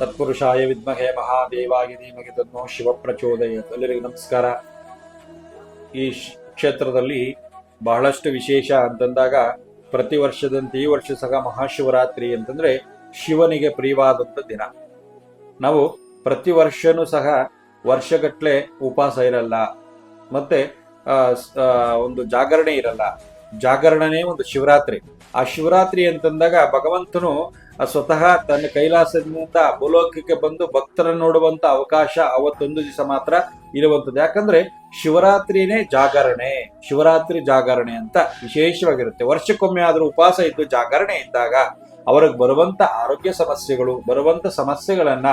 ತತ್ಪುರುಷಾಯ ವಿದ್ಮಹೆ ಮಹಾದೇವಾಗಿ ನಿಮಗೆ ತನ್ನೋ ಶಿವ ಪ್ರಚೋದಯ ಎಲ್ಲರಿಗೂ ನಮಸ್ಕಾರ. ಈ ಕ್ಷೇತ್ರದಲ್ಲಿ ಬಹಳಷ್ಟು ವಿಶೇಷ ಅಂತಂದಾಗ ಪ್ರತಿ ವರ್ಷದಂತೆ ಈ ವರ್ಷ ಸಹ ಮಹಾಶಿವರಾತ್ರಿ ಅಂತಂದ್ರೆ ಶಿವನಿಗೆ ಪ್ರಿಯವಾದಂಥ ದಿನ. ನಾವು ಪ್ರತಿ ವರ್ಷನೂ ಸಹ ವರ್ಷಗಟ್ಟಲೆ ಉಪವಾಸ ಇರಲ್ಲ. ಮತ್ತೆ ಒಂದು ಜಾಗರಣೆ ಇರಲ್ಲ. ಜಾಗರಣೆನೇ ಒಂದು ಶಿವರಾತ್ರಿ. ಆ ಶಿವರಾತ್ರಿ ಅಂತಂದಾಗ ಭಗವಂತನು ಸ್ವತಃ ತನ್ನ ಕೈಲಾಸದಿಂದ ಭೂಲೋಕಕ್ಕೆ ಬಂದು ಭಕ್ತರನ್ನು ನೋಡುವಂತ ಅವಕಾಶ ಅವತ್ತೊಂದು ದಿವಸ ಮಾತ್ರ ಇರುವಂತದ್ದು ಯಾಕಂದ್ರೆ ಶಿವರಾತ್ರಿನೇ ಜಾಗರಣೆ, ಶಿವರಾತ್ರಿ ಜಾಗರಣೆ ಅಂತ ವಿಶೇಷವಾಗಿರುತ್ತೆ. ವರ್ಷಕ್ಕೊಮ್ಮೆ ಆದರೂ ಉಪವಾಸ ಇದ್ದು ಜಾಗರಣೆ ಇದ್ದಾಗ ಅವ್ರಿಗೆ ಬರುವಂತ ಆರೋಗ್ಯ ಸಮಸ್ಯೆಗಳು, ಬರುವಂತ ಸಮಸ್ಯೆಗಳನ್ನ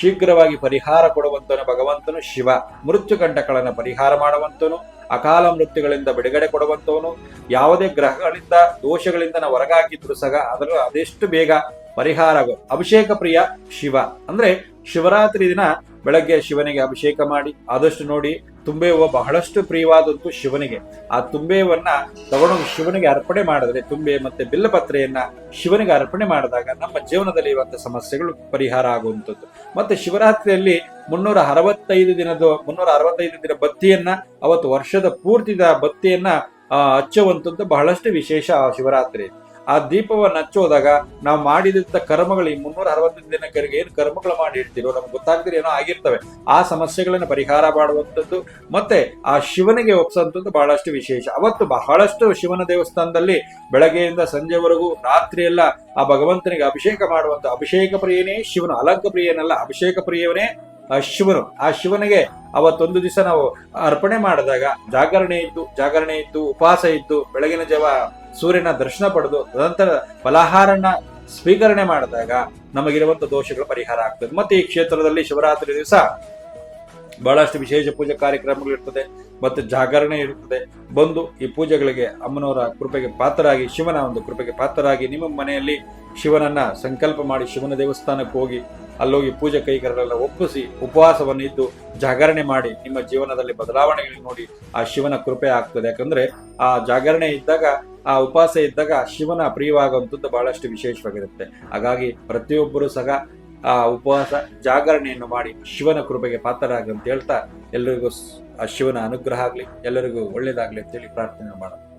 ಶೀಘ್ರವಾಗಿ ಪರಿಹಾರ ಕೊಡುವಂತನು ಭಗವಂತನು ಶಿವ. ಮೃತ್ಯು ಕಂಟಕಗಳನ್ನು ಪರಿಹಾರ ಮಾಡುವಂತನು, ಅಕಾಲ ಮೃತ್ಯುಗಳಿಂದ ಬಿಡುಗಡೆ ಕೊಡುವಂತವನು, ಯಾವುದೇ ಗ್ರಹಗಳಿಂದ, ದೋಷಗಳಿಂದ ನಾವು ಹೊರಗಾಕಿದ್ರು ಸಹ ಅದರ ಅದೆಷ್ಟು ಬೇಗ ಪರಿಹಾರ ಅಭಿಷೇಕ ಪ್ರಿಯ ಶಿವ. ಅಂದ್ರೆ ಶಿವರಾತ್ರಿ ದಿನ ಬೆಳಗ್ಗೆ ಶಿವನಿಗೆ ಅಭಿಷೇಕ ಮಾಡಿ, ಆದಷ್ಟು ನೋಡಿ ತುಂಬೆ ಹೂವು ಬಹಳಷ್ಟು ಪ್ರಿಯವಾದದ್ದು ಶಿವನಿಗೆ. ಆ ತುಂಬೆವನ್ನ ತಗೊಂಡು ಶಿವನಿಗೆ ಅರ್ಪಣೆ ಮಾಡಿದ್ರೆ, ತುಂಬೆ ಮತ್ತೆ ಬಿಲ್ಲಪತ್ರೆಯನ್ನ ಶಿವನಿಗೆ ಅರ್ಪಣೆ ಮಾಡಿದಾಗ ನಮ್ಮ ಜೀವನದಲ್ಲಿ ಇರುವಂತಹ ಸಮಸ್ಯೆಗಳು ಪರಿಹಾರ ಆಗುವಂಥದ್ದು. ಮತ್ತೆ ಶಿವರಾತ್ರಿಯಲ್ಲಿ ಮುನ್ನೂರ ಅರವತ್ತೈದು ದಿನದ ಮುನ್ನೂರ ಅರವತ್ತೈದು ದಿನ ಬತ್ತಿಯನ್ನ ಅವತ್ತು ವರ್ಷದ ಪೂರ್ತಿದ ಬತ್ತಿಯನ್ನ ಹಚ್ಚುವಂಥದ್ದು ಬಹಳಷ್ಟು ವಿಶೇಷ ಆ ಶಿವರಾತ್ರಿ ಆ ದೀಪವನ್ನು ಹಚ್ಚೋದಾಗ ನಾವು ಮಾಡಿದಂತ ಕರ್ಮಗಳು ಈ ಮುನ್ನೂರ ಅರವತ್ತೈದು ದಿನಕ್ಕೆ ಏನು ಕರ್ಮಗಳು ಮಾಡಿರ್ತೀರೋ ನಮ್ಗೆ ಗೊತ್ತಾಗ್ತಿರೋ ಏನೋ ಆಗಿರ್ತವೆ. ಆ ಸಮಸ್ಯೆಗಳನ್ನು ಪರಿಹಾರ ಮಾಡುವಂಥದ್ದು, ಮತ್ತೆ ಆ ಶಿವನಿಗೆ ಒಪ್ಪಿಸುವಂಥದ್ದು ಬಹಳಷ್ಟು ವಿಶೇಷ. ಅವತ್ತು ಬಹಳಷ್ಟು ಶಿವನ ದೇವಸ್ಥಾನದಲ್ಲಿ ಬೆಳಗ್ಗೆಯಿಂದ ಸಂಜೆವರೆಗೂ ರಾತ್ರಿ ಎಲ್ಲ ಆ ಭಗವಂತನಿಗೆ ಅಭಿಷೇಕ ಮಾಡುವಂತ ಅಭಿಷೇಕ ಪ್ರಿಯನೇ ಶಿವನು, ಅಲಂಕ ಪ್ರಿಯನಲ್ಲ, ಅಭಿಷೇಕ ಪ್ರಿಯವನೇ ಆ ಶಿವನು. ಆ ಶಿವನಿಗೆ ಅವತ್ತೊಂದು ದಿವಸ ನಾವು ಅರ್ಪಣೆ ಮಾಡಿದಾಗ ಜಾಗರಣೆ ಇದ್ದು ಜಾಗರಣೆ ಇದ್ದು, ಉಪವಾಸ ಇದ್ದು, ಬೆಳಗಿನ ಜಾವ ಸೂರ್ಯನ ದರ್ಶನ ಪಡೆದು ತದನಂತರ ಫಲಾಹಾರನ ಸ್ವೀಕರಣೆ ಮಾಡಿದಾಗ ನಮಗಿರುವಂತ ದೋಷಗಳು ಪರಿಹಾರ ಆಗ್ತದೆ. ಮತ್ತೆ ಈ ಕ್ಷೇತ್ರದಲ್ಲಿ ಶಿವರಾತ್ರಿ ದಿವಸ ಬಹಳಷ್ಟು ವಿಶೇಷ ಪೂಜಾ ಕಾರ್ಯಕ್ರಮಗಳು ಇರ್ತದೆ, ಮತ್ತು ಜಾಗರಣೆ ಇರುತ್ತದೆ ಬಂದು ಈ ಪೂಜೆಗಳಿಗೆ ಅಮ್ಮನವರ ಕೃಪೆಗೆ ಪಾತ್ರರಾಗಿ, ಶಿವನ ಒಂದು ಕೃಪೆಗೆ ಪಾತ್ರರಾಗಿ ನಿಮ್ಮ ಮನೆಯಲ್ಲಿ ಶಿವನನ್ನ ಸಂಕಲ್ಪ ಮಾಡಿ ಶಿವನ ದೇವಸ್ಥಾನಕ್ಕೆ ಹೋಗಿ, ಅಲ್ಲೋಗಿ ಪೂಜೆ ಕೈಗಾರರೆಲ್ಲ ಒಪ್ಪಿಸಿ, ಉಪವಾಸವನ್ನು ಇದ್ದು ಜಾಗರಣೆ ಮಾಡಿ ನಿಮ್ಮ ಜೀವನದಲ್ಲಿ ಬದಲಾವಣೆಗಳು ನೋಡಿ ಆ ಶಿವನ ಕೃಪೆ ಆಗ್ತದೆ. ಯಾಕಂದ್ರೆ ಆ ಜಾಗರಣೆ ಇದ್ದಾಗ ಆ ಉಪವಾಸ ಇದ್ದಾಗ ಶಿವನ ಪ್ರಿಯವಾಗುವಂಥದ್ದು ಬಹಳಷ್ಟು ವಿಶೇಷವಾಗಿರುತ್ತೆ. ಹಾಗಾಗಿ ಪ್ರತಿಯೊಬ್ಬರು ಸಹ ಆ ಉಪವಾಸ ಜಾಗರಣೆಯನ್ನು ಮಾಡಿ ಶಿವನ ಕೃಪೆಗೆ ಪಾತ್ರರಾಗಿ ಅಂತ ಹೇಳ್ತಾ ಎಲ್ಲರಿಗೂ ಆ ಶಿವನ ಅನುಗ್ರಹ ಆಗಲಿ, ಎಲ್ಲರಿಗೂ ಒಳ್ಳೇದಾಗಲಿ ಅಂತೇಳಿ ಪ್ರಾರ್ಥನೆ ಮಾಡೋಣ.